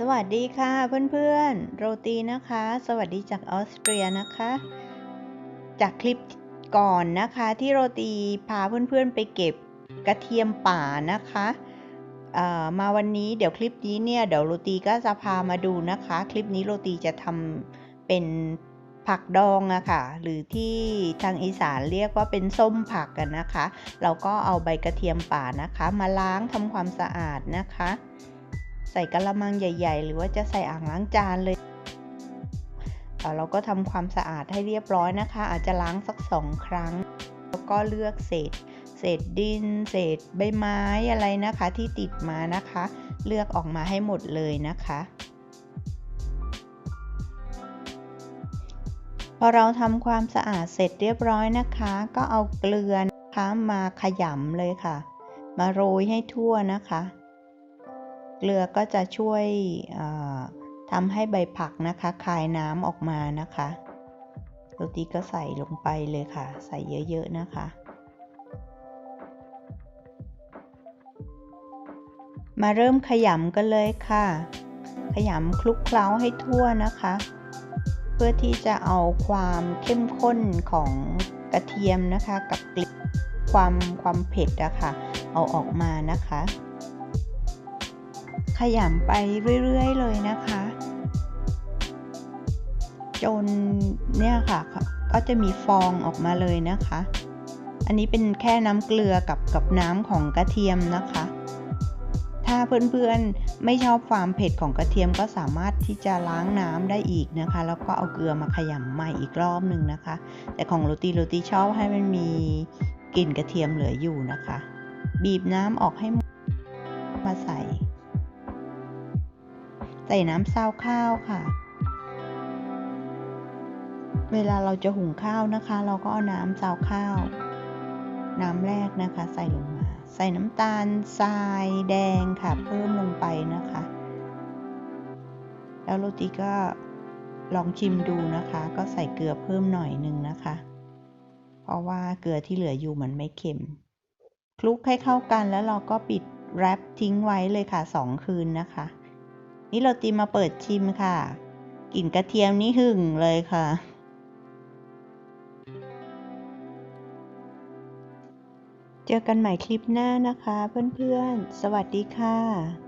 สวัสดีค่ะเพื่อนๆ โรตีนะคะ สวัสดีจากออสเตรียนะคะ จากคลิปก่อนนะคะที่โรตีพาเพื่อนๆไปเก็บกระเทียมป่านะคะมาวันนี้เดี๋ยวคลิปนี้เนี่ยเดี๋ยวโรตีก็จะพามาดูนะคะ คลิปนี้โรตีจะทำเป็นผักดองอะค่ะ หรือที่ทางอีสานเรียกว่าเป็นส้มผักกันนะคะ เราก็เอาใบกระเทียมป่านะคะ มาล้างทำความสะอาดนะคะ ใส่กระมังใหญ่ ๆ หรือว่าจะใส่อ่างล้างจานเลย เราก็ทำความสะอาดให้เรียบร้อยนะคะ อาจจะล้างสักสองครั้ง แล้วก็เลือกเศษ เศษดิน เศษใบไม้อะไรนะคะที่ติดมานะคะ เลือกออกมาให้หมดเลยนะคะพอเราทำความสะอาดเสร็จเรียบร้อยนะคะ ก็เอาเกลือนะคะมาขยำเลยค่ะ มาโรยให้ทั่วนะคะ เกลือก็จะช่วยทำให้ใบผักนะคะคายน้ำออกมานะคะโรตีก็ใส่ลงไปเลยค่ะ ใส่เยอะๆนะคะ มาเริ่มขยำกันเลยค่ะ ขยำคลุกเคล้าให้ทั่วนะคะ เพื่อที่จะเอาความเข้มข้นของกระเทียมนะคะ กับกลิ่นความความเผ็ดอะคะ่ะ เอาออกมานะคะ ขยำไปเรื่อยๆเลยนะคะ จนเนี่ยค่ะ ก็จะมีฟองออกมาเลยนะคะ อันนี้เป็นแค่น้ำเกลือกับกับน้ำของกระเทียมนะคะ ถ้าเพื่อนๆไม่ชอบความเผ็ดของกระเทียมก็สามารถที่จะล้างน้ำได้อีกนะคะ แล้วก็เอาเกลือมาขยำใหม่อีกรอบหนึ่งนะคะ แต่ของโรตีโรตีชอบให้มันมีกลิ่นกระเทียมเหลืออยู่นะคะ บีบน้ำออกให้มาใส่ ใส่น้ำซาวข้าวค่ะ เวลาเราจะหุงข้าวนะคะ เราก็เอาน้ำซาวข้าว น้ำแรกนะคะ ใส่ลงมา ใส่น้ำตาลทรายแดงค่ะ เพิ่มลงไปนะคะ แล้วโรตีก็ลองชิมดูนะคะ ก็ใส่เกลือเพิ่มหน่อยหนึ่งนะคะ เพราะว่าเกลือที่เหลืออยู่มันไม่เค็ม คลุกให้เข้ากันแล้วเราก็ปิดแรปทิ้งไว้เลยค่ะสองคืนนะคะ นี่เราตีมาเปิดชิมค่ะกลิ่นกระเทียมนี่หึ่งเลยค่ะ เจอกันใหม่คลิปหน้านะคะเพื่อนๆ สวัสดีค่ะ